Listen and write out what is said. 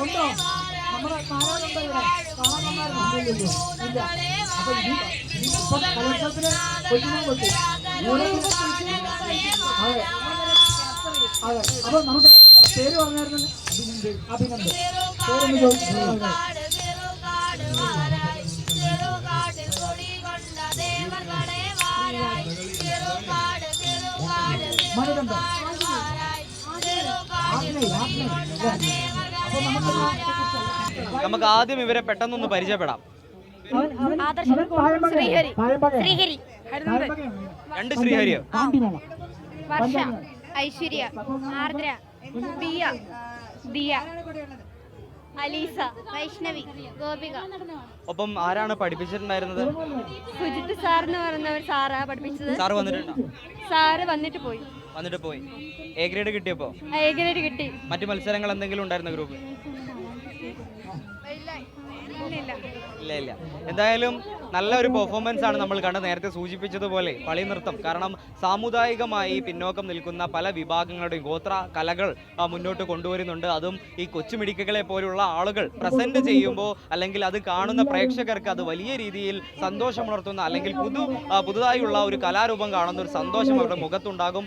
ഉണ്ടോ നമ്മുടെ നാരായണുണ്ടോ ഇവിടെ ഇല്ലല്ലോ ഇല്ല അപ്പൊ ഇപ്പം കലോത്സവത്തിന് കൊച്ചുമോൻ കൊച്ചു അതെ. അതെ അപ്പൊ നമുക്ക് പേര് പറഞ്ഞായിരുന്നു അഭിനന്ദൻ പേരൊന്ന് ചോദിച്ചു നമുക്ക് ആദ്യം ഇവരെ പെട്ടെന്നൊന്ന് പരിചയപ്പെടാം. ശ്രീഹരി. ശ്രീഹരി. രണ്ട് ശ്രീഹരിയോ? വർഷ. ഐശ്വര്യ. ആർദ്ര. ദിയ ദിയ. അലീസ. വൈഷ്ണവി. ഗോപിക. ഒപ്പം ആരാണ് പഠിപ്പിച്ചിട്ടുണ്ടായിരുന്നത്? സുജിത് സാർ എന്ന് പറയുന്ന ഒരു സാറാ പഠിപ്പിച്ചത്. സാറ് വന്നിട്ടുണ്ടോ? സാറ് വന്നിട്ട് പോയി. വന്നിട്ട് പോയി. എ ഗ്രേഡ് കിട്ടിയപ്പോ? എ ഗ്രേഡ് കിട്ടി. മറ്റു മത്സരങ്ങൾ എന്തെങ്കിലും ഉണ്ടായിരുന്ന ഗ്രൂപ്പ് ഇല്ല ഇല്ല. എന്തായാലും നല്ല ഒരു പെർഫോമൻസ് ആണ് നമ്മൾ കണ്ട് നേരത്തെ സൂചിപ്പിച്ചതുപോലെ പളി നൃത്തം. കാരണം സാമുദായികമായി പിന്നോക്കം നിൽക്കുന്ന പല വിഭാഗങ്ങളുടെയും ഗോത്ര കലകൾ മുന്നോട്ട് കൊണ്ടുവരുന്നുണ്ട്. അതും ഈ കൊച്ചുമിടിക്കുകളെ പോലുള്ള ആളുകൾ പ്രസന്റ് ചെയ്യുമ്പോൾ അല്ലെങ്കിൽ അത് കാണുന്ന പ്രേക്ഷകർക്ക് അത് വലിയ രീതിയിൽ സന്തോഷം ഉണർത്തുന്ന അല്ലെങ്കിൽ പുതു പുതുതായുള്ള ഒരു കലാരൂപം കാണുന്ന ഒരു സന്തോഷം അവരുടെ മുഖത്തുണ്ടാകും.